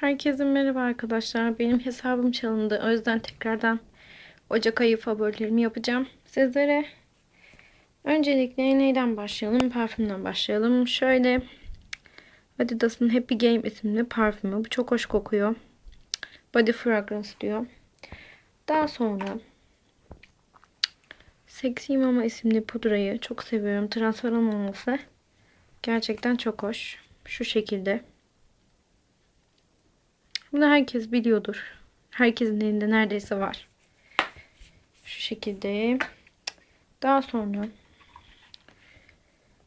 Herkese merhaba arkadaşlar. Benim hesabım çalındı. O yüzden tekrardan Ocak ayı favorilerimi yapacağım. Sizlere öncelikle neyden başlayalım? Parfümden başlayalım. Şöyle Adidas'ın Happy Game isimli parfümü. Bu çok hoş kokuyor. Body Fragrance diyor. Daha sonra Sexy Mama isimli pudrayı çok seviyorum. Transparan olması gerçekten çok hoş. Şu şekilde. Bunu herkes biliyordur. Herkesin elinde neredeyse var. Şu şekilde. Daha sonra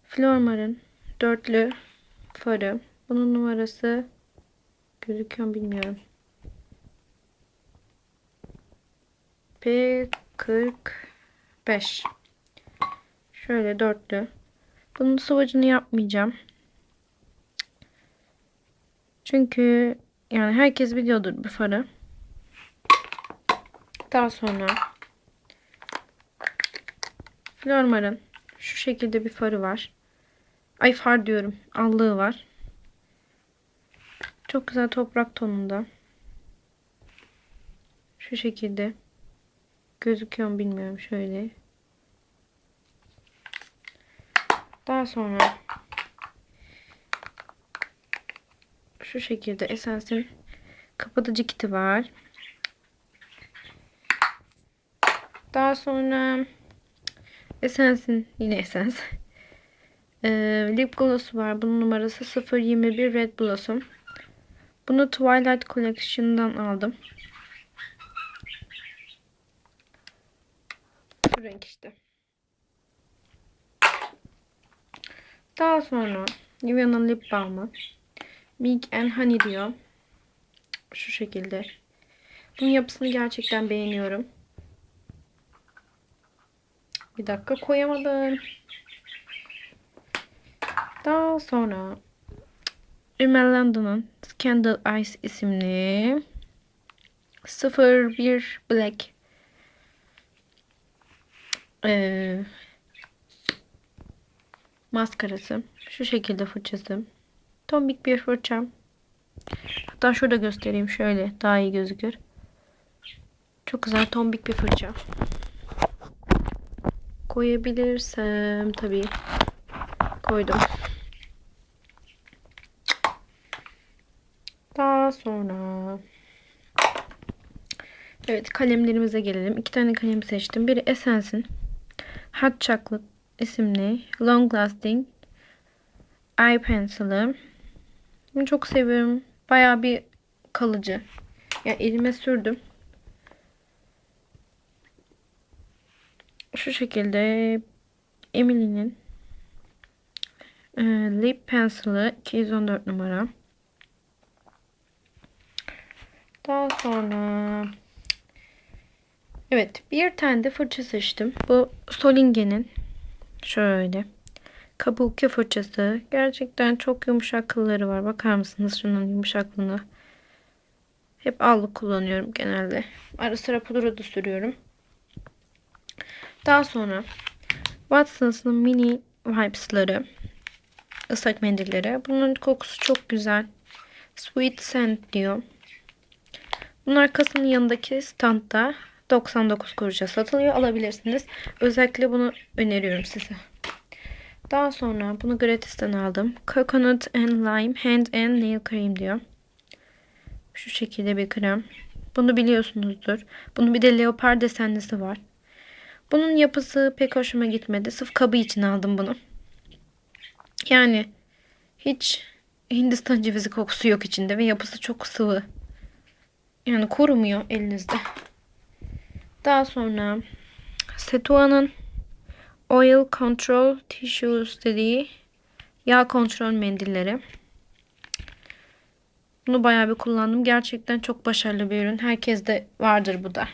Flormar'ın dörtlü farı. Bunun numarası gözüküyor mu bilmiyorum. P45 Şöyle dörtlü. Bunun sıvacını yapmayacağım. Çünkü yani herkes biliyordur bu farı. Daha sonra Flormar'ın şu şekilde bir farı var. Ay far diyorum. Allığı var. Çok güzel toprak tonunda. Şu şekilde. Gözüküyor mu bilmiyorum. Şöyle. Daha sonra şu şekilde esensin kapatıcı kiti var. Daha sonra esensin yine esens. Ee, lip gloss var. Bunun numarası 021 Red Blossom. Bunu Twilight Collection'dan aldım. Bu renk işte. Daha sonra Nivea'nın lip balmı. Milk and Honey diyor. Şu şekilde. Bunun yapısını gerçekten beğeniyorum. Bir dakika koyamadım. Daha sonra Rimmel London'un Scandal Ice isimli 01 Black ee, maskarası. Şu şekilde fırçası. Tombik bir fırçam. Hatta şurada göstereyim şöyle daha iyi gözükür. Çok güzel tombik bir fırça. Koyabilirsem tabii. Koydum. Daha sonra Evet kalemlerimize gelelim. İki tane kalem seçtim. Biri Essence'in Hot Chocolate isimli Long Lasting Eye Pencil'ı. Bunu çok seviyorum. Bayağı bir kalıcı. Yani elime sürdüm. Şu şekilde Emily'nin e, Lip Pencil'ı 214 numara. Daha sonra Evet bir tane de fırça seçtim. Bu Solingen'in şöyle kabuki fırçası. Gerçekten çok yumuşak kılları var. Bakar mısınız şunun yumuşaklığına? Hep allık kullanıyorum genelde. Ara sıra pudra da sürüyorum. Daha sonra Watsons'ın mini wipes'ları ıslak mendilleri. Bunun kokusu çok güzel. Sweet scent diyor. Bunlar kasanın yanındaki standta 99 kuruşa satılıyor. Alabilirsiniz. Özellikle bunu öneriyorum size. Daha sonra bunu gratis'ten aldım. Coconut and Lime Hand and Nail Cream diyor. Şu şekilde bir krem. Bunu biliyorsunuzdur. Bunun bir de leopar desenlisi var. Bunun yapısı pek hoşuma gitmedi. Sırf kabı için aldım bunu. Yani hiç Hindistan cevizi kokusu yok içinde ve yapısı çok sıvı. Yani kurumuyor elinizde. Daha sonra Setua'nın Oil Control Tissues dediği yağ kontrol mendilleri. Bunu bayağı bir kullandım. Gerçekten çok başarılı bir ürün. Herkeste vardır bu da.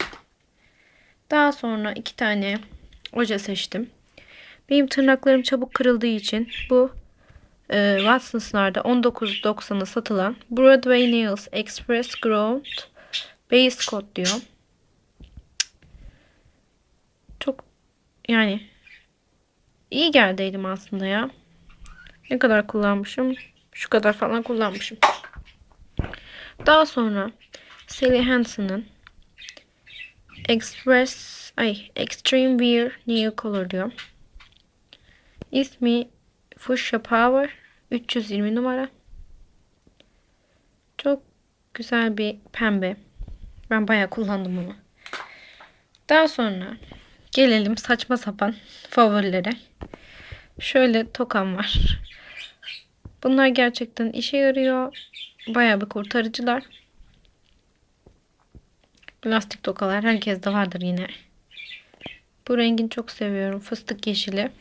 Daha sonra iki tane oje seçtim. Benim tırnaklarım çabuk kırıldığı için bu e, Watsons'larda 19.90'a satılan Broadway Nails Express Growth Base Coat diyor. Çok yani iyi geldi elim aslında ya. Ne kadar kullanmışım? Şu kadar falan kullanmışım. Daha sonra Sally Hansen'ın Express ay Extreme Wear New Color diyor. İsmi Fuchsia Power 320 numara. Çok güzel bir pembe. Ben bayağı kullandım bunu. Daha sonra gelelim saçma sapan favorilere. Şöyle tokam var. Bunlar gerçekten işe yarıyor. Bayağı bir kurtarıcılar. Plastik tokalar herkeste vardır yine. Bu rengini çok seviyorum. Fıstık yeşili.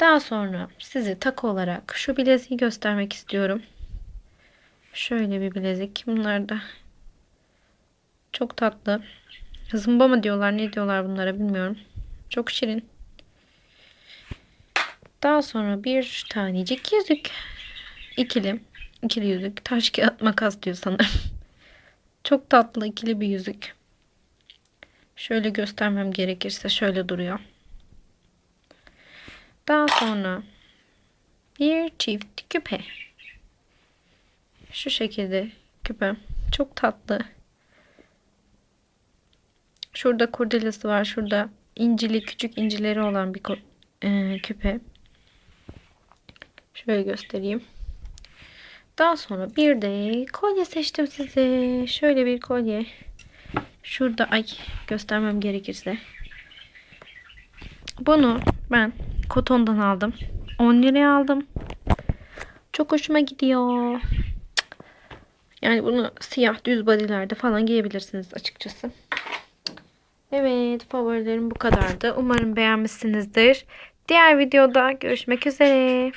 Daha sonra size takı olarak şu bileziği göstermek istiyorum. Şöyle bir bilezik. Bunlar da çok tatlı. Zımba mı diyorlar ne diyorlar bunlara bilmiyorum. Çok şirin. Daha sonra bir tanecik yüzük. İkili. İkili yüzük. Taş kağıt makas diyor sanırım. Çok tatlı ikili bir yüzük. Şöyle göstermem gerekirse şöyle duruyor. Daha sonra bir çift küpe. Şu şekilde küpe. Çok tatlı. Şurada kurdelesi var. Şurada incili küçük incileri olan bir e, küpe. Şöyle göstereyim. Daha sonra bir de kolye seçtim size. Şöyle bir kolye. Şurada ay göstermem gerekirse. Bunu ben kotondan aldım. 10 liraya aldım. Çok hoşuma gidiyor. Yani bunu siyah düz bodylerde falan giyebilirsiniz açıkçası. Evet favorilerim bu kadardı. Umarım beğenmişsinizdir. Diğer videoda görüşmek üzere.